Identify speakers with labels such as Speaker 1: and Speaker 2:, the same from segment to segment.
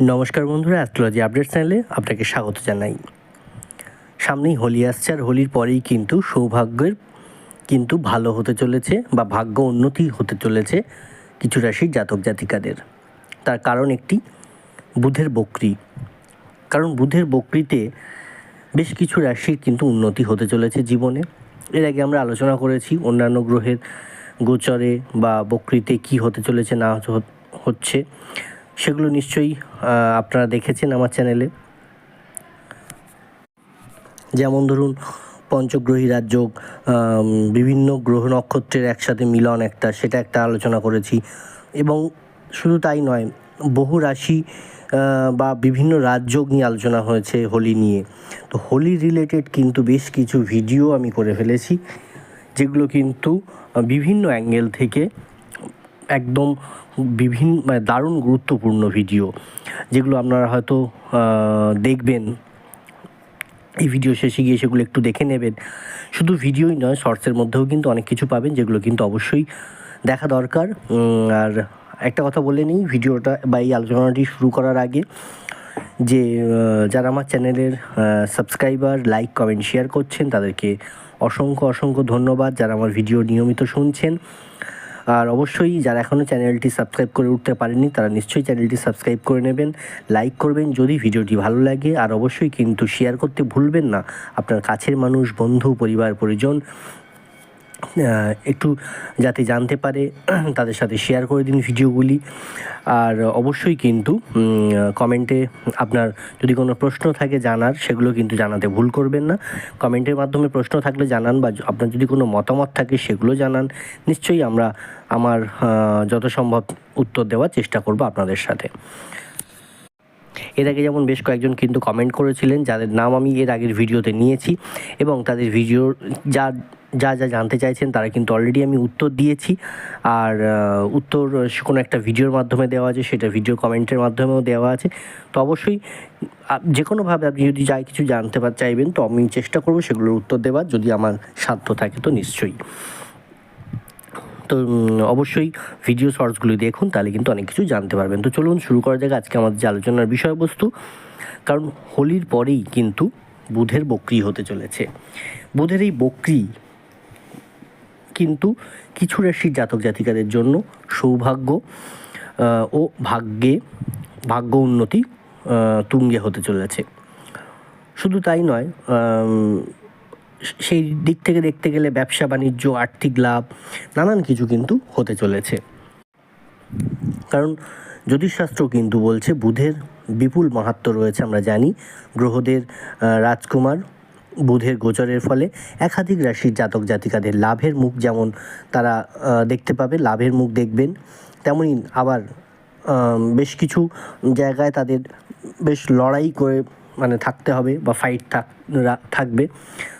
Speaker 1: নমস্কার বন্ধুরা, astrology update চ্যানেলে আপনাকে স্বাগত জানাই। সামনেই হোলি আসছে, আর হোলির পরেই কিন্তু সৌভাগ্যের কিন্তু ভালো হতে চলেছে বা ভাগ্য উন্নতি হতে চলেছে কিছু রাশির জাতক জাতিকাদের। তার কারণ একটি, বুধের বক্রি। কারণ বুধের বক্রিতে বেশ কিছু রাশির কিন্তু উন্নতি হতে চলেছে জীবনে। এর আগে আমরা আলোচনা করেছি অন্যান্য গ্রহের গোচরে বা বক্রিতে কি হতে চলেছে, না হচ্ছে। সেগুলো নিশ্চয়ই আপনারা দেখেছেন আমার চ্যানেলে। যেমন ধরুন পঞ্চগ্রহী রাজযোগ আম, বিভিন্ন গ্রহ নক্ষত্রের একসাথে মিলন একটা সেটা একটা আলোচনা করেছি। এবং শুধু তাই নয় বহু রাশি বা বিভিন্ন রাজযোগ নিয়ে আলোচনা হয়েছে হোলি নিয়ে। তো হোলি রিলেটেড কিন্তু বেশ কিছু ভিডিও আমি করে ফেলেছি যেগুলো কিন্তু বিভিন্ন অ্যাঙ্গেল থেকে একদম বিভিন্ন মানে দারুণ গুরুত্বপূর্ণ ভিডিও যেগুলো আপনারা হয়তো দেখবেন। এই ভিডিও শেষে গিয়ে সেগুলো একটু দেখে নেবেন। শুধু ভিডিওই নয় শর্টসের মধ্যেও কিন্তু অনেক কিছু পাবেন, যেগুলো কিন্তু অবশ্যই দেখা দরকার। আর একটা কথা বলে নিই ভিডিওটা বা এই আলোচনাটি শুরু করার আগে যে যারা আমার চ্যানেলের সাবস্ক্রাইবার লাইক কমেন্ট শেয়ার করছেন, তাদেরকে অসংখ্য অসংখ্য ধন্যবাদ। যারা আমার ভিডিও নিয়মিত শুনছেন আর অবশ্যই যারা এখনও চ্যানেলটি সাবস্ক্রাইব করে উঠতে পারেনি তারা নিশ্চয়ই চ্যানেলটি সাবস্ক্রাইব করে নেবেন, লাইক করবেন যদি ভিডিওটি ভালো লাগে। আর অবশ্যই কিন্তু শেয়ার করতে ভুলবেন না। আপনার কাছের মানুষ, বন্ধু, পরিবার, পরিজন একটু যাতে জানতে পারে, তাদের সাথে শেয়ার করে দিন ভিডিওগুলি। আর অবশ্যই কিন্তু কমেন্টে আপনার যদি কোনো প্রশ্ন থাকে জানার, সেগুলো কিন্তু জানাতে ভুল করবেন না। কমেন্টের মাধ্যমে প্রশ্ন থাকলে জানান বা আপনার যদি কোনো মতামত থাকে সেগুলো জানান। নিশ্চয়ই আমরা আমার যত সম্ভব উত্তর দেওয়ার চেষ্টা করব আপনাদের সাথে। এর আগে যেমন বেশ কয়েকজন কিন্তু কমেন্ট করেছিলেন, যাদের নাম আমি এর আগের ভিডিওতে নিয়েছি এবং তাদের ভিডিও যা যা যা জানতে চাইছেন তারা কিন্তু অলরেডি আমি উত্তর দিয়েছি। আর উত্তর কোনো একটা ভিডিওর মাধ্যমে দেওয়া আছে, সেটা ভিডিও কমেন্টের মাধ্যমেও দেওয়া আছে। তো অবশ্যই যে কোনোভাবে আপনি যদি যাই কিছু জানতে পা- চাইবেন, তো আমি চেষ্টা করব সেগুলোর উত্তর দেওয়ার, যদি আমার সাধ্য থাকে তো নিশ্চয়ই। তো অবশ্যই ভিডিও শর্টসগুলি দেখুন, তাহলে কিন্তু অনেক কিছু জানতে পারবেন। তো চলুন শুরু করা যাক আজকে আমাদের যে আলোচনার বিষয়বস্তু। কারণ হোলির পরেই কিন্তু বুধের বক্রি হতে চলেছে। বুধের এই বক্রি কিন্তু কিছু রাশির জাতক জাতিকাদের জন্য সৌভাগ্য ও ভাগ্যে, ভাগ্য উন্নতি তুঙ্গে হতে চলেছে। শুধু তাই নয় সেই দিক থেকে দেখতে গেলে ব্যবসা, বাণিজ্য, আর্থিক লাভ, নানান কিছু কিন্তু হতে চলেছে। কারণ জ্যোতিষশাস্ত্র কিন্তু বলছে, বুধের বিপুল মাহাত্ম্য রয়েছে, আমরা জানি। গ্রহদের রাজকুমার বুধের গোচরের ফলে একাধিক রাশির জাতক জাতিকাদের লাভের মুখ যেমন তারা দেখতে পাবে, লাভের মুখ দেখবেন তেমনই আবার বেশ কিছু জায়গায় তাদের বেশ লড়াই করে মানে থাকতে হবে বা ফাইট থাক থাকবে।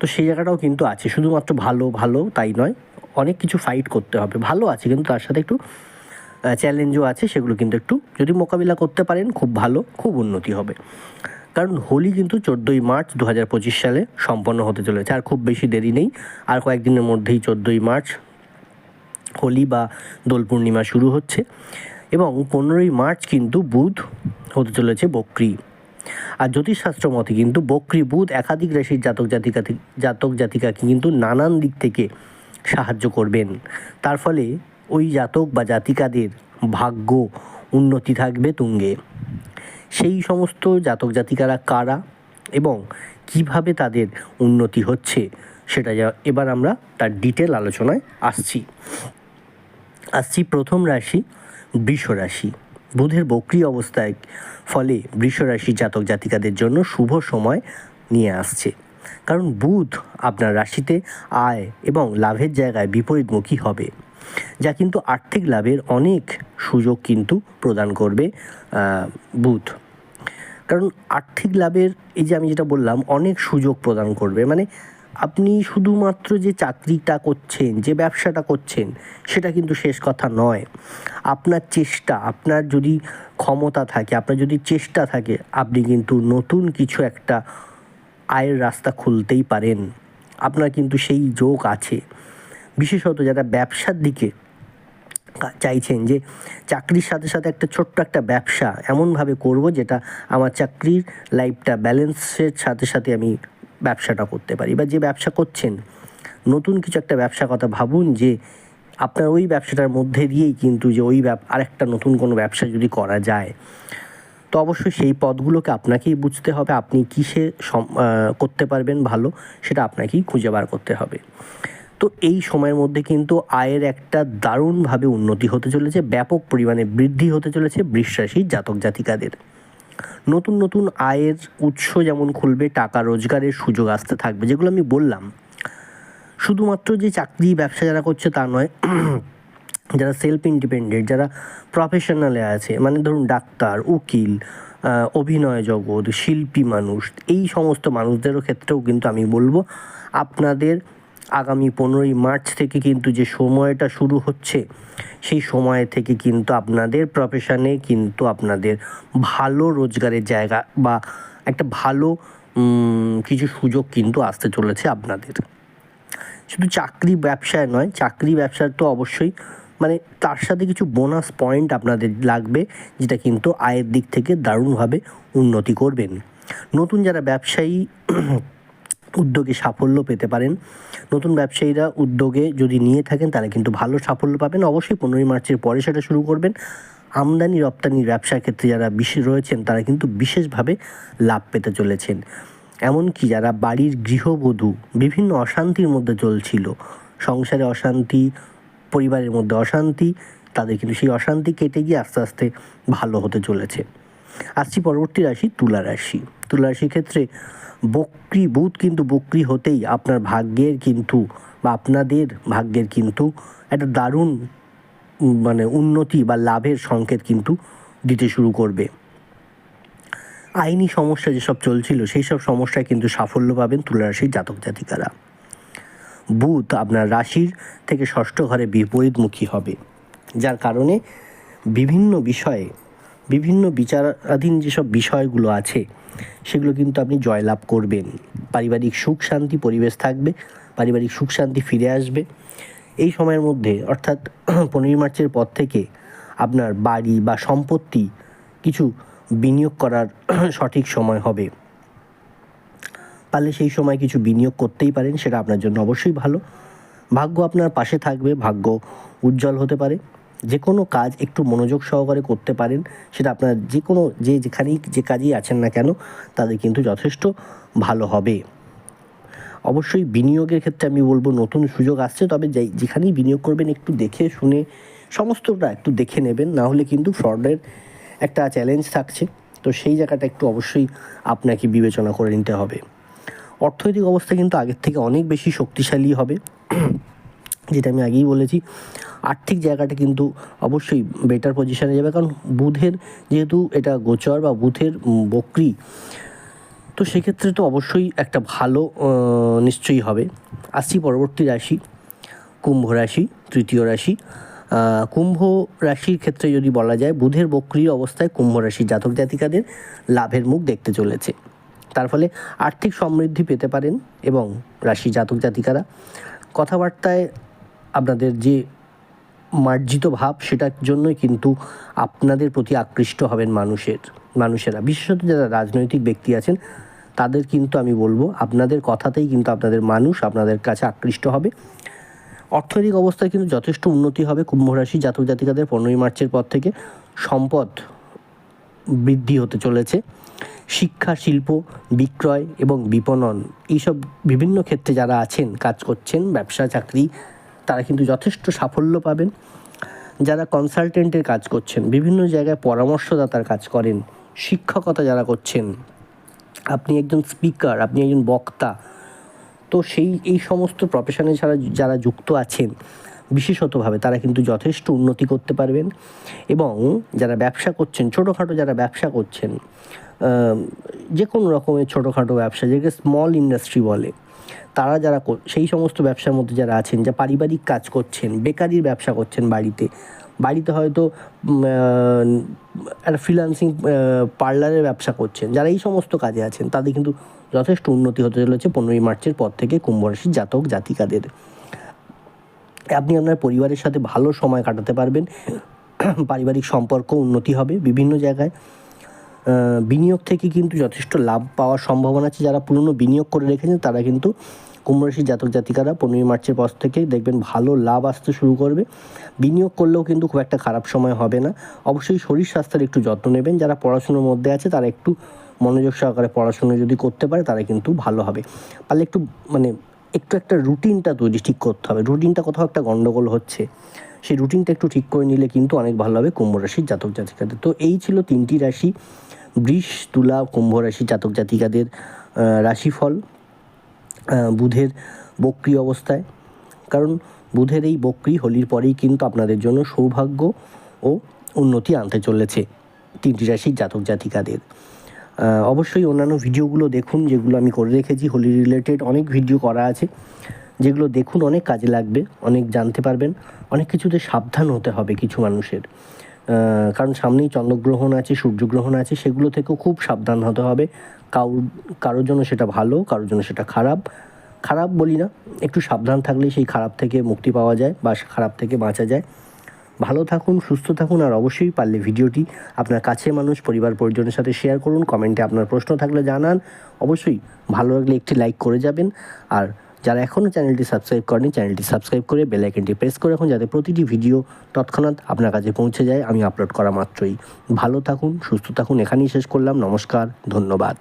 Speaker 1: তো সেই জায়গাটাও কিন্তু আছে, শুধুমাত্র ভালো ভালো তাই নয়, অনেক কিছু ফাইট করতে হবে। ভালো আছে কিন্তু তার সাথে একটু চ্যালেঞ্জও আছে, সেগুলো কিন্তু একটু যদি মোকাবিলা করতে পারেন, খুব ভালো, খুব উন্নতি হবে। কারণ হোলি কিন্তু চোদ্দোই মার্চ দু হাজার পঁচিশ সালে সম্পন্ন হতে চলেছে, আর খুব বেশি দেরি নেই। আর কয়েকদিনের মধ্যেই চোদ্দোই মার্চ হোলি বা দোল পূর্ণিমা শুরু হচ্ছে এবং পনেরোই মার্চ কিন্তু বুধ হতে চলেছে বক্রি। আর জ্যোতিষশাস্ত্র মতে কিন্তু বক্রি, বুধ একাধিক রাশির জাতক জাতিকা জাতক জাতিকাকে কিন্তু নানান দিক থেকে সাহায্য করবেন। তার ফলে ওই জাতক বা জাতিকাদের ভাগ্য উন্নতি থাকবে তুঙ্গে। সেই সমস্ত জাতক জাতিকারা কারা এবং কীভাবে তাদের উন্নতি হচ্ছে সেটা যা- এবার আমরা তার ডিটেল আলোচনায় আসছি। আসছি প্রথম রাশি বৃষ রাশি। বুধের বক্রি অবস্থায় ফলে বৃষ রাশি জাতক জাতিকাদের জন্য শুভ সময় নিয়ে আসছে। কারণ বুধ আপনার রাশিতে আয় এবং লাভের জায়গায় বিপরীতমুখী হবে। যা কিন্তু আর্থিক লাভের অনেক সুযোগ কিন্তু প্রদান করবে বুথ কারণ আর্থিক লাভের এই যে আমি যেটা বললাম, অনেক সুযোগ প্রদান করবে। মানে আপনি শুধুমাত্র যে চাকরিটা করছেন, যে ব্যবসাটা করছেন, সেটা কিন্তু শেষ কথা নয়। আপনার চেষ্টা, আপনার যদি ক্ষমতা থাকে, আপনার যদি চেষ্টা থাকে, আপনি কিন্তু নতুন কিছু একটা আয়ের রাস্তা খুলতেই পারেন। আপনার কিন্তু সেই যোগ আছে। বিশেষত যারা ব্যবসার দিকে চাইছেন যে চাকরির সাথে সাথে একটা ছোট্ট একটা ব্যবসা এমনভাবে করব যেটা আমার চাকরির লাইফটা ব্যালেন্সের সাথে সাথে আমি ব্যবসাটা করতে পারি বা যে ব্যবসা করছেন, নতুন কিছু একটা ব্যবসা কথা ভাবুন যে আপনার ওই ব্যবসাটার মধ্যে দিয়েই কিন্তু যে ওই আরেকটা নতুন কোনো ব্যবসা যদি করা যায়। তো অবশ্যই সেই পদগুলোকে আপনাকেই বুঝতে হবে, আপনি কিসে করতে পারবেন ভালো সেটা আপনাকেই খুঁজে বার করতে হবে। তো এই সময়ের মধ্যে কিন্তু আয়ের একটা দারুণভাবে উন্নতি হতে চলেছে, ব্যাপক পরিমাণে বৃদ্ধি হতে চলেছে বিশ্বাসী জাতক জাতিকাদের। নতুন নতুন আয়ের উৎস যেমন খুলবে, টাকা রোজগারের সুযোগ আসতে থাকবে, যেগুলো আমি বললাম। শুধুমাত্র যে চাকরি ব্যবসা যারা করছে তা নয়, যারা সেলফ ইন্ডিপেন্ডেন্ট যারা প্রফেশনালে আছে মানে ধরুন ডাক্তার, উকিল অভিনয় জগৎ, শিল্পী মানুষ, এই সমস্ত মানুষদেরও ক্ষেত্রেও কিন্তু আমি বলব, আপনাদের আগামী পনেরোই মার্চ থেকে কিন্তু যে সময়টা শুরু হচ্ছে, সেই সময় থেকে কিন্তু আপনাদের প্রফেশনে কিন্তু আপনাদের ভালো রোজগারের জায়গা বা একটা ভালো কিছু সুযোগ কিন্তু আসতে চলেছে আপনাদের। শুধু চাকরি ব্যবসায় নয়, চাকরি ব্যবসার তো অবশ্যই মানে তার সাথে কিছু বোনাস পয়েন্ট আপনাদের লাগবে, যেটা কিন্তু আয়ের দিক থেকে দারুণভাবে উন্নতি করবেন। নতুন যারা ব্যবসায়ী উদ্যোগে সাফল্য পেতে পারেন। নতুন ব্যবসায়ীরা উদ্যোগে যদি নিয়ে থাকেন তারা কিন্তু ভালো সাফল্য পাবেন। অবশ্যই পনেরোই মার্চের পরে সেটা শুরু করবেন। আমদানি, রপ্তানির ব্যবসার ক্ষেত্রে যারা বিশেষ রয়েছেন, তারা কিন্তু বিশেষভাবে লাভ পেতে চলেছেন। এমনকি যারা বাড়ির গৃহবধূ, বিভিন্ন অশান্তির মধ্যে চলছিল, সংসারে অশান্তি, পরিবারের মধ্যে অশান্তি, তাদের কিন্তু সেই অশান্তি কেটে গিয়ে আস্তে আস্তে ভালো হতে চলেছে। আসছি পরবর্তী রাশি তুলা রাশি। তুলা রাশির ক্ষেত্রে বক্রি বুধ কিন্তু বক্রি হতেই আপনার ভাগ্যের কিন্তু বা আপনাদের ভাগ্যের কিন্তু একটা দারুণ মানে উন্নতি বা লাভের সংকেত কিন্তু দিতে শুরু করবে। আইনি সমস্যা যেসব চলছিল সেই সব সমস্যায় কিন্তু সাফল্য পাবেন তুলা রাশির জাতক জাতিকারা। বুধ আপনার রাশির থেকে ষষ্ঠ ঘরে বিপরীতমুখী হবে, যার কারণে বিভিন্ন বিষয়ে বিভিন্ন বিচারাধীন যেসব বিষয়গুলো আছে, সেগুলো কিন্তু আপনি জয়লাভ করবেন। পারিবারিক সুখ, শান্তি, পরিবেশ থাকবে, পারিবারিক সুখ, শান্তি ফিরে আসবে। এই সময়ের মধ্যে, অর্থাৎ পনেরোই মার্চের পর থেকে আপনার বাড়ি বা সম্পত্তি কিছু বিনিয়োগ করার সঠিক সময় হবে। পারলে সেই সময় কিছু বিনিয়োগ করতেই পারেন, সেটা আপনার জন্য অবশ্যই ভালো। ভাগ্য আপনার পাশে থাকবে, ভাগ্য উজ্জ্বল হতে পারে। যে কোনো কাজ একটু মনোযোগ সহকারে করতে পারেন, সেটা আপনার যে কোনো যে যেখানেই যে কাজেই আছেন না কেন, তাদের কিন্তু যথেষ্ট ভালো হবে। অবশ্যই বিনিয়োগের ক্ষেত্রে আমি বলব নতুন সুযোগ আসছে, তবে যেই যেখানেই বিনিয়োগ করবেন একটু দেখে শুনে, সমস্তটা একটু দেখে নেবেন, না হলে কিন্তু ফ্রডের একটা চ্যালেঞ্জ থাকছে। তো সেই জায়গাটা একটু অবশ্যই আপনাকে বিবেচনা করে নিতে হবে। অর্থনৈতিক অবস্থা কিন্তু আগের থেকে অনেক বেশি শক্তিশালী হবে। যেটা আমি আগেই বলেছি, আর্থিক জায়গাটা কিন্তু অবশ্যই বেটার পজিশনে যাবে। কারণ বুধের যেহেতু এটা গোচর বা বুধের বক্রি, তো সেক্ষেত্রে তো অবশ্যই একটা ভালো নিশ্চয়ই হবে। আসছি পরবর্তী রাশি, কুম্ভ রাশি, তৃতীয় রাশি। কুম্ভ রাশির ক্ষেত্রে যদি বলা যায়, বুধের বক্রিয় অবস্থায় কুম্ভ রাশির জাতক জাতিকাদের লাভের মুখ দেখতে চলেছে। তার ফলে আর্থিক সমৃদ্ধি পেতে পারেন এবং রাশি জাতক জাতিকারা। কথাবার্তায় আপনাদের যে মার্জিত ভাব, সেটার জন্যই কিন্তু আপনাদের প্রতি আকৃষ্ট হবেন মানুষের, মানুষেরা। বিশেষত যারা রাজনৈতিক ব্যক্তি আছেন, তাদের কিন্তু আমি বলব, আপনাদের কথাতেই কিন্তু আপনাদের মানুষ আপনাদের কাছে আকৃষ্ট হবে। অর্থনৈতিক অবস্থায় কিন্তু যথেষ্ট উন্নতি হবে কুম্ভ রাশি জাতক জাতিকাদের পনেরোই মার্চের পর থেকে। সম্পদ বৃদ্ধি হতে চলেছে। শিক্ষা, শিল্প, বিক্রয় এবং বিপণন, এইসব বিভিন্ন ক্ষেত্রে যারা আছেন, কাজ করছেন, ব্যবসা, চাকরি তারা কিন্তু যথেষ্ট সাফল্য পাবেন। যারা কনসালটেন্টের কাজ করছেন, বিভিন্ন জায়গায় পরামর্শদাতার কাজ করেন, শিক্ষকতা যারা করছেন, আপনি একজন স্পিকার আপনি একজন বক্তা, তো সেই, এই সমস্ত প্রফেশনে যারা যারা যুক্ত আছেন, বিশেষতভাবে তারা কিন্তু যথেষ্ট উন্নতি করতে পারবেন। এবং যারা ব্যবসা করছেন, ছোটোখাটো যারা ব্যবসা করছেন যে কোনো রকমের ছোটোখাটো ব্যবসা যেটাকে স্মল ইন্ডাস্ট্রি বলে তারা যারা সেই সমস্ত ব্যবসার মধ্যে যারা আছেন, যা পারিবারিক কাজ করছেন, বেকারির ব্যবসা করছেন বাড়িতে বাড়িতে হয়তো একটা ফ্রিলান্সিং পার্লারের ব্যবসা করছেন, যারা এই সমস্ত কাজে আছেন, তাদের কিন্তু যথেষ্ট উন্নতি হতে চলেছে পনেরোই মার্চের পর থেকে কুম্ভ রাশির জাতক, জাতিকাদের। আপনি আপনার পরিবারের সাথে ভালো সময় কাটাতে পারবেন, পারিবারিক সম্পর্ক উন্নতি হবে বিভিন্ন জায়গায়। বিনিয়োগ থেকে কিন্তু যথেষ্ট লাভ পাওয়ার সম্ভাবনা আছে। যারা পুরনো বিনিয়োগ করে রেখেছেন, তারা কিন্তু কুম্ভরাশির জাতক জাতিকারা পনেরোই মার্চের পর থেকে দেখবেন ভালো লাভ আসতে শুরু করবে। বিনিয়োগ করলেও কিন্তু খুব একটা খারাপ সময় হবে না। অবশ্যই শরীর স্বাস্থ্যের একটু যত্ন নেবেন। যারা পড়াশুনোর মধ্যে আছে, তারা একটু মনোযোগ সহকারে পড়াশুনো যদি করতে পারে, তারা কিন্তু ভালো হবে। পারলে একটু মানে একটু একটা রুটিনটা তৈরি ঠিক করতে হবে। রুটিনটা কোথাও একটা গণ্ডগোল হচ্ছে। সেই রুটিনটা একটু ঠিক করে নিলে কিন্তু অনেক ভালো হবে কুম্ভ রাশির জাতক জাতিকাদের। তো এই ছিল তিনটি রাশি। বৃষ, তুলা কুম্ভ রাশি জাতক জাতিকাদের রাশিফল বুধের বক্রি অবস্থায়। কারণ বুধের এই বক্রি হোলির পরেই কিন্তু আপনাদের জন্য সৌভাগ্য ও উন্নতি আনতে চলেছে তিনটি রাশির জাতক জাতিকাদের। অবশ্যই অন্যান্য ভিডিওগুলো দেখুন, যেগুলো আমি করে রেখেছি, হোলি রিলেটেড অনেক ভিডিও করা আছে, যেগুলো দেখুন অনেক কাজে লাগবে, অনেক জানতে পারবেন, অনেক কিছুতে সাবধান হতে হবে কিছু মানুষের। কারণ সামনেই চন্দ্রগ্রহণ আছে, সূর্যগ্রহণ আছে, সেগুলো থেকেও খুব সাবধান হতে হবে। কারোর কারোর জন্য সেটা ভালো, কারোর জন্য সেটা খারাপ। খারাপ বলি না, একটু সাবধান থাকলে সেই খারাপ থেকে মুক্তি পাওয়া যায় বা খারাপ থেকে বাঁচা যায়। ভালো থাকুন, সুস্থ থাকুন, আর অবশ্যই পারলে ভিডিওটি আপনার কাছে মানুষ, পরিবার, পরিজনের সাথে শেয়ার করুন। কমেন্টে আপনার প্রশ্ন থাকলে জানান। অবশ্যই ভালো লাগলে একটি লাইক করে যাবেন। আর যারা এখনও চ্যানেলটি সাবস্ক্রাইব করেনি, চ্যানেলটি সাবস্ক্রাইব করে বেল আইকনটি প্রেস করে রাখুন যাতে প্রতিটি ভিডিও তৎক্ষণাৎ আপনার কাছে পৌঁছে যায়। আমি আপলোড করা মাত্রই। ভালো থাকুন, সুস্থ থাকুন। এখানেই শেষ করলাম। নমস্কার, ধন্যবাদ।